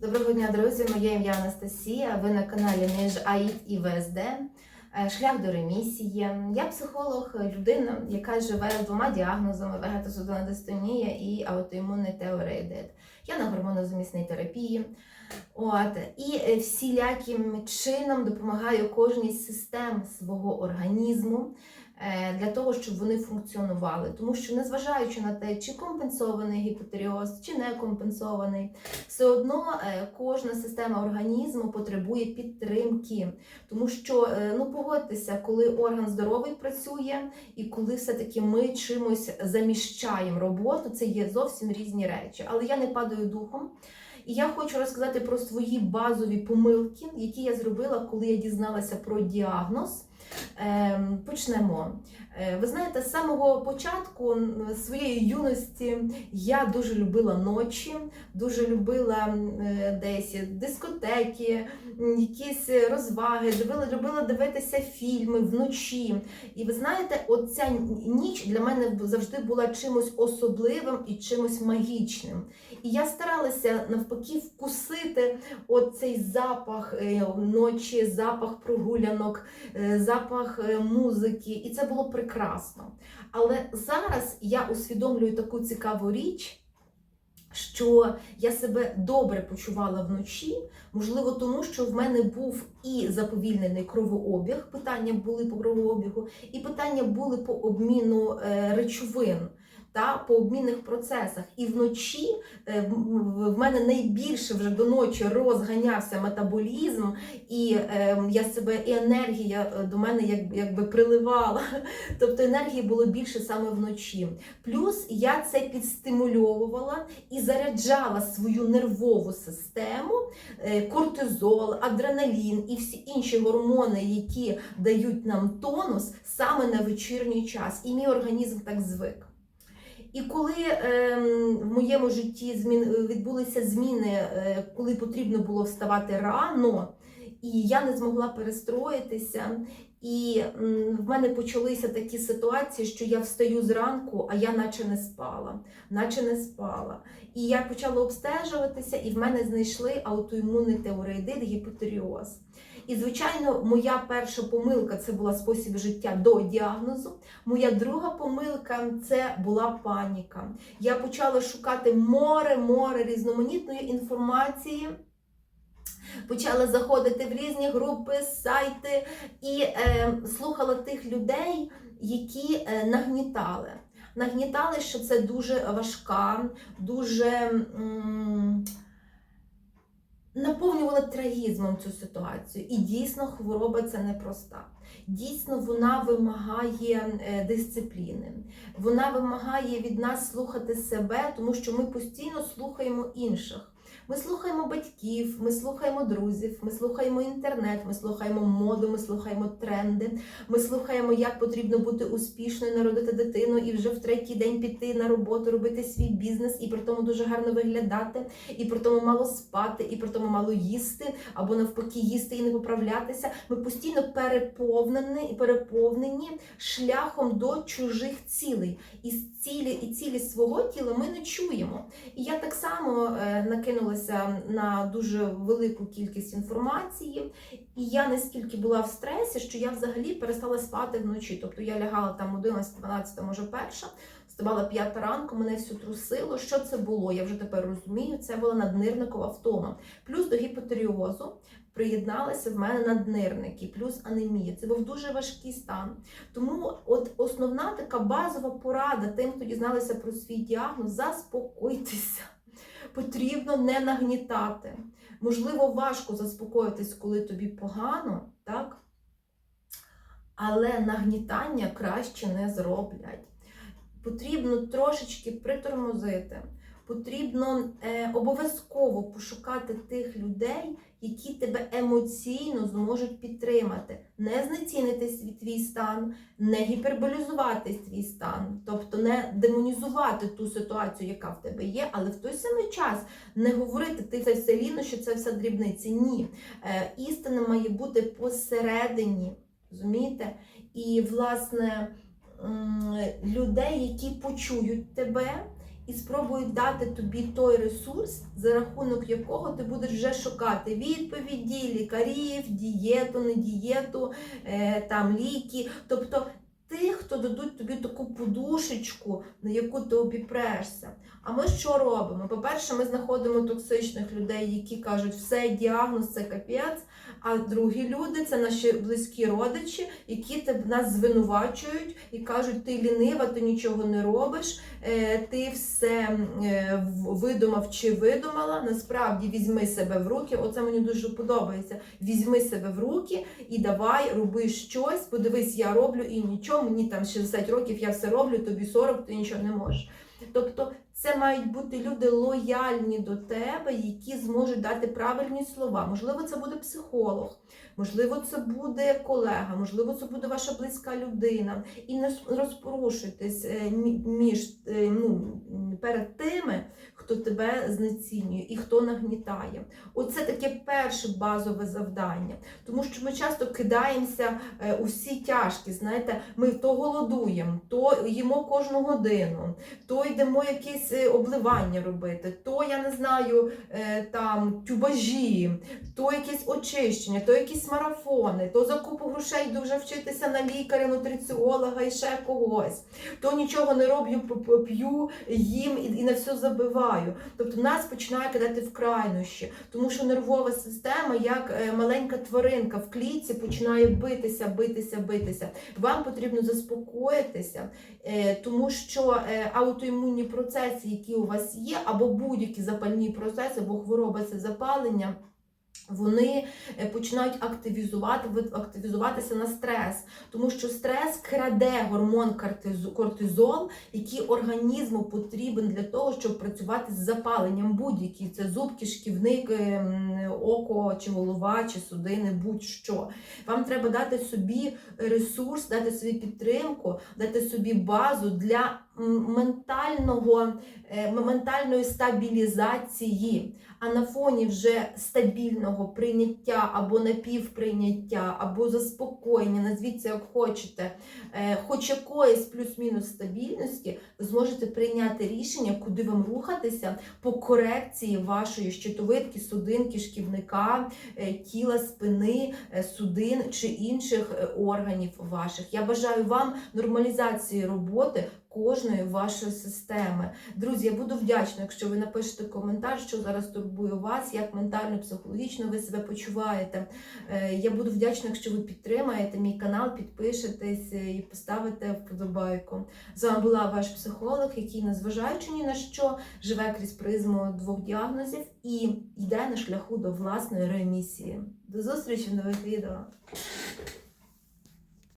Доброго дня, друзі! Моє ім'я Анастасія. Ви на каналі Між АІД і ВСД. Е, Шлях до ремісії. Я психолог, людина, яка живе з двома діагнозами: вегетосудинна дистонія і аутоімунний теореїдит. Я на гормонозамісній терапії. От і е, всіляким чином допомагаю кожній систем свого організму для того, щоб вони функціонували. Тому що, незважаючи на те, чи компенсований гіпотеріоз, чи не компенсований, все одно е, кожна система організму потребує підтримки. Тому що, е, ну погодьтеся, коли орган здоровий працює, і коли все-таки ми чимось заміщаємо роботу, це є зовсім різні речі. Але я не падаю духом. І я хочу розказати про свої базові помилки, які я зробила, коли я дізналася про діагноз. Ем, Почнемо. Е, Ви знаєте, з самого початку своєї юності я дуже любила ночі, дуже любила е, десь дискотеки, якісь розваги, любила, любила дивитися фільми вночі. І ви знаєте, оця ніч для мене завжди була чимось особливим і чимось магічним. І я старалася навпаки вкусити оцей запах е, ночі, запах прогулянок, е, запах е, музики, і це було прекрасно. Але зараз я усвідомлюю таку цікаву річ. Що я себе добре почувала вночі, можливо, тому що в мене був і заповільнений кровообіг, питання були по кровообігу, і питання були по обміну е, речовин та по обмінних процесах. І вночі е, в- мене найбільше вже до ночі розганявся метаболізм, і е, я себе, і енергія е, до мене як, якби приливала. Тобто енергії було більше саме вночі. Плюс я це підстимульовувала і заряджала свою нервову систему, е, кортизол, адреналін і всі інші гормони, які дають нам тонус саме на вечірній час. І мій організм так звик. І коли е, в моєму житті змін, відбулися зміни, е, коли потрібно було вставати рано, і я не змогла перестроїтися, і в мене почалися такі ситуації, що я встаю зранку, а я наче не спала, наче не спала. І я почала обстежуватися, і в мене знайшли аутоімунний теореїдит, гіпотеріоз. І, звичайно, моя перша помилка це була спосіб життя до діагнозу. Моя друга помилка це була паніка. Я почала шукати море, море різноманітної інформації. Почала заходити в різні групи, сайти і е, слухала тих людей, які е, нагнітали. Нагнітали, що це дуже важка, дуже наповнювала трагізмом цю ситуацію. І дійсно хвороба це непроста. Дійсно, вона вимагає е, дисципліни. Вона вимагає від нас слухати себе, тому що ми постійно слухаємо інших. Ми слухаємо батьків, ми слухаємо друзів, ми слухаємо інтернет, ми слухаємо моду, ми слухаємо тренди, ми слухаємо, як потрібно бути успішною, народити дитину і вже в третій день піти на роботу, робити свій бізнес, і при тому дуже гарно виглядати, і при тому мало спати, і при тому мало їсти, або навпаки їсти і не поправлятися. Ми постійно переповнені, переповнені шляхом до чужих цілей. І цілі і цілі свого тіла ми не чуємо. І я так само е, накинулася на дуже велику кількість інформації, і я настільки була в стресі, що я взагалі перестала спати вночі. Тобто я лягала там 11-12, може перша, вставала 5 ранку, мене всю трусило. Що це було? Я вже тепер розумію. Це була наднирникова втома. Плюс до гіпотеріозу приєдналися в мене наднирники, плюс анемія. Це був дуже важкий стан. Тому от основна така базова порада тим, хто дізналися про свій діагноз, заспокойтеся. Потрібно не нагнітати. Можливо, важко заспокоїтись, коли тобі погано, так? Але нагнітання краще не зроблять. Потрібно трошечки притормозити. Потрібно е, обов'язково пошукати тих людей, які тебе емоційно зможуть підтримати, не знецінити свій твій стан, не гіперболізувати свій стан, тобто не демонізувати ту ситуацію, яка в тебе є, але в той самий час не говорити ти це все ліно, що це все дрібниці. Ні. Е, істина має бути посередині, розумієте? І, власне, людей, які почують тебе і спробують дати тобі той ресурс, за рахунок якого ти будеш вже шукати відповіді, лікарів, дієту, не дієту, е, там ліки. Тобто тих, хто дадуть тобі таку подушечку, на яку ти обіпрешся. А ми що робимо? По-перше, ми знаходимо токсичних людей, які кажуть, все, діагноз це капець. А другі люди це наші близькі родичі, які тебе нас звинувачують і кажуть, ти лінива, ти нічого не робиш, е, ти все е, видумав чи видумала. Насправді візьми себе в руки. Оце мені дуже подобається. Візьми себе в руки і давай роби щось. Подивись, я роблю і нічого. Мені там 60 років, я все роблю, тобі 40, ти нічого не можеш. Тобто це мають бути люди лояльні до тебе, які зможуть дати правильні слова. Можливо, це буде психолог, можливо, це буде колега, можливо, це буде ваша близька людина. І не розпорушуйтесь е, між е, ну, перед тими, хто тебе знецінює і хто нагнітає. Оце таке перше базове завдання. Тому що ми часто кидаємося е, у всі тяжкі. Знаєте, ми то голодуємо, то їмо кожну годину, то йдемо якісь е, обливання робити, то я не знаю е, там тюбажі, то якісь очищення, то якісь марафони, то закупу грошей йду вже вчитися на лікаря, нутриціолога і ще когось, то нічого не роблю, п'ю, їм і, і на все забиваю. Тобто нас починає кидати в крайнощі, тому що нервова система, як е, маленька тваринка в клітці, починає битися, битися, битися. Вам потрібно заспокоїтися, тому що аутоімунні процеси, які у вас є, або будь-які запальні процеси, бо хвороба це запалення. Вони е, починають активізувати, активізуватися на стрес, тому що стрес краде гормон кортизол, який організму потрібен для того, щоб працювати з запаленням будь-який. Це зуб, кишківник, ем, око, чи голова, чи судини, будь-що. Вам треба дати собі ресурс, дати собі підтримку, дати собі базу для ментального, е, ментальної стабілізації. А на фоні вже стабільного прийняття або напівприйняття, або заспокоєння, назвіть це як хочете, е, хоч якоїсь плюс-мінус стабільності, ви зможете прийняти рішення, куди вам рухатися по корекції вашої щитовидки, судинки, шківника, е, тіла, спини, е, судин чи інших органів ваших. Я бажаю вам нормалізації роботи кожної вашої системи. Друзі, я буду вдячна, якщо ви напишете коментар, що зараз турбує вас, як ментально, психологічно ви себе почуваєте. Е, Я буду вдячна, якщо ви підтримаєте мій канал, підпишетесь е, і поставите вподобайку. З вами була ваш психолог, який, незважаючи ні на що, живе крізь призму двох діагнозів і йде на шляху до власної ремісії. До зустрічі в нових відео.